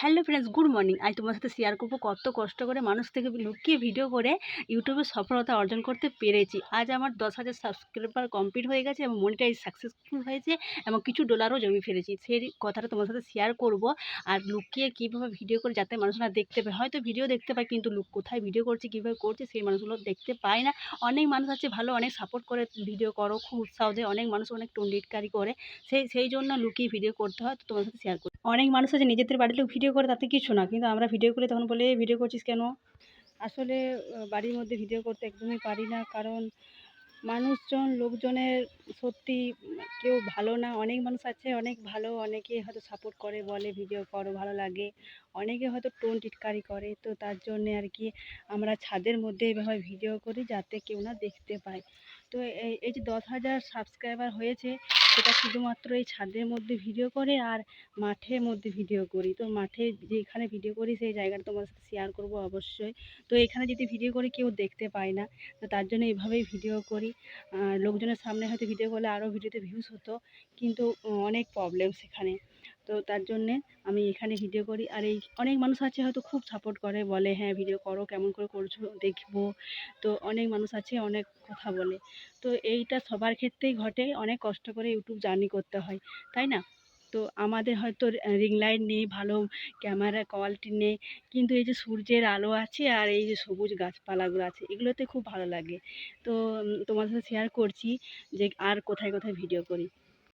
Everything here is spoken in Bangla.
হ্যালো ফ্রেন্ডস গুড মর্নিং আজ তোমার সাথে শেয়ার করব কত কষ্ট করে মানুষ থেকে লুকিয়ে ভিডিও করে ইউটিউবে সফলতা অর্জন করতে পেরেছি। আজ আমার দশ হাজার সাবস্ক্রাইবার কমপ্লিট হয়ে গেছে এবং মনিটাইজ সাকসেসফুল হয়েছে এবং কিছু ডলারও জমি ফেলেছি। সেই কথাটা তোমার সাথে শেয়ার করব আর লুকিয়ে কীভাবে ভিডিও করে যাতে মানুষরা দেখতে পায়। হয়তো ভিডিও দেখতে পায়, কিন্তু লুক কোথায় ভিডিও করছে, কীভাবে করছে, সেই মানুষগুলো দেখতে পায় না। অনেক মানুষ আছে ভালো, অনেক সাপোর্ট করে ভিডিও করো, খুব উৎসাহ দেয়। অনেক মানুষ অনেক টন্ডিটকারি করে। সেই সেই জন্য লুকিয়ে ভিডিও করতে হয়। তো তোমার সাথে শেয়ার অনেক মানুষ আছে নিজেদের লোক ভিডিও করে, তাতে কিছু না। কিন্তু আমরা ভিডিও করি তখন বলে, "এই ভিডিও করছিস কেন? আসলে বাড়ির মধ্যে ভিডিও করতে একদমই পারি না। কারণ মানুষজন, লোকজনের সত্যি কেউ ভালো না। অনেক মানুষ আছে, অনেক ভালো। অনেকে হয়তো সাপোর্ট করে, বলে ভিডিও করো, ভালো লাগে। অনেকে হয়তো টোন টিটকারি করে। তো তার জন্যে আর কি আমরা ছাদের মধ্যে এভাবে ভিডিও করি, যাতে কেউ না দেখতে পায়। তো এই যে দশ হাজার সাবস্ক্রাইবার হয়েছে সেটা শুধুমাত্র এই ছাদের মধ্যে ভিডিও করে আর মাঠের মধ্যে ভিডিও করি। তো মাঠে যেখানে ভিডিও করি সেই জায়গাটা তোমার সাথে শেয়ার করব অবশ্যই। তো এখানে যদি ভিডিও করি কেউ দেখতে পায় না, তো তার জন্য এইভাবেই ভিডিও করি। লোকজনের সামনে হয়তো ভিডিও করলে আরও ভিডিওতে ভিউজ হতো, কিন্তু অনেক প্রবলেম সেখানে। তো তার জন্যে আমি এখানে ভিডিও করি। আর এই অনেক মানুষ আছে হয়তো খুব সাপোর্ট করে, বলে হ্যাঁ ভিডিও করো, কেমন করে করছ, দেখব। তো অনেক মানুষ আছে, অনেক কথা বলে। তো এইটা সবার ক্ষেত্রেই ঘটে, অনেক কষ্ট করে ইউটিউব জার্নি করতে হয়, তাই না? তো আমাদের হয়তো রিং লাইট নেই, ভালো ক্যামেরা কোয়ালিটি নেই, কিন্তু এই যে সূর্যের আলো আছে আর এই যে সবুজ গাছপালাগুলো আছে, এগুলোতে খুব ভালো লাগে। তো তোমার সাথে শেয়ার করছি যে আর কোথায় কোথায় ভিডিও করি।